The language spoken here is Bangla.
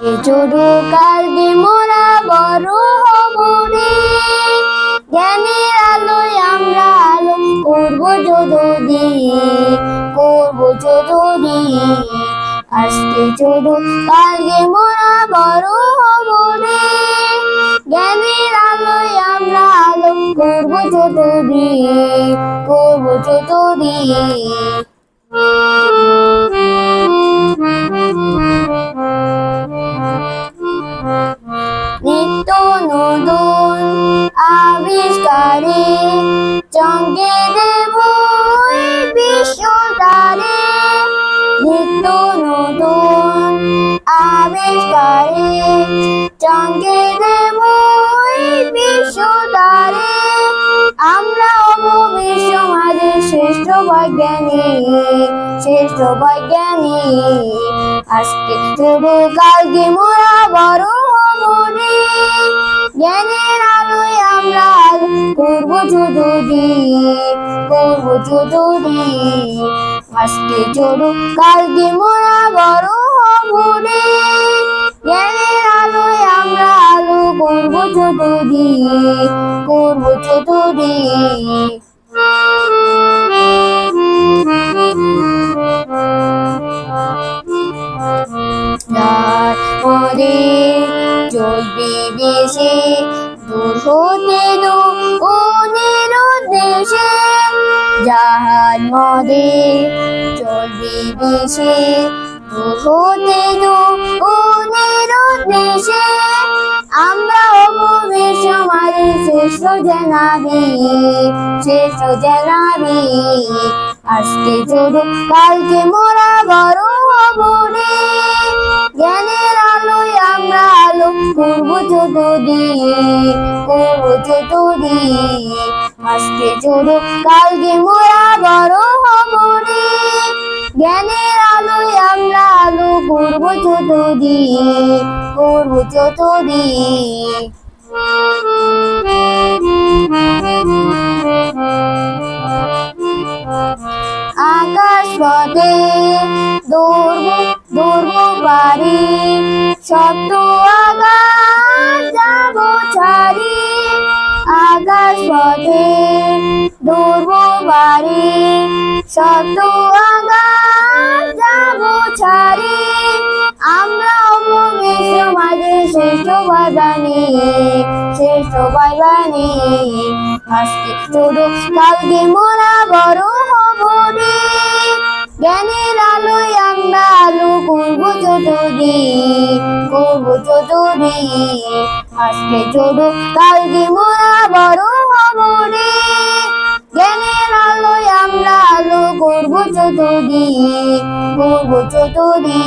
চড়ু কালকে মোরা বড় হব রে জ্ঞানের আলোয় আমরা আলো করব যদি করব যদি আজকে চড়ু কালকে মোরা বড় হব রে জ্ঞানের আলোয় আমরা আলো করব যদি করব যদি চঙ্গে দেব নিত্য নতুন আবিষ্কারে। চঙ্গে দেব আমরা বিশ্ব শ্রেষ্ঠ বৈজ্ঞানিক শ্রেষ্ঠ বৈজ্ঞানিক। আজকে মোরা বড় হব রে। যদি করব যদি আজকে চড়ু কালকে মোরা বড় হব জ্ঞানের আলোয় আমরা আলো করব যদি করব যদি যার পরে চলবে বেশে দূর হতে দু অনের দেশে দেশে আমরা বিশ্ব মাঝে শ্রেষ্ঠ জানাবি শ্রেষ্ঠ জানাবি আজকে চড়ু কালকে মোরা বড় জ্ঞানের আলোয় আমরা আলো করব যদি করব আজকে চড়ু কালকে মোরা বড় হব রে। জ্ঞানের আলোয় আমরা আলো করব যদি করব যদি আকাশ পথে দৌড়ব দৌড়ব বাড়ি শব্দ আকাশ পথে দৌড়ব বাড়ি শব্দ যাব ছাড়ি। আমরা মাঝে শ্রেষ্ঠ বাজানি শ্রেষ্ঠ বাজানি আজকে চড়ু কালকে মোরা বড় হব রে। জ্ঞানের আলোয় আমরা আলো করব যদি করব যদি আজকে চড়ু কালকে মোরা বড় হব জ্ঞানের আলোয় আমরা আলো করব যদি করব যদি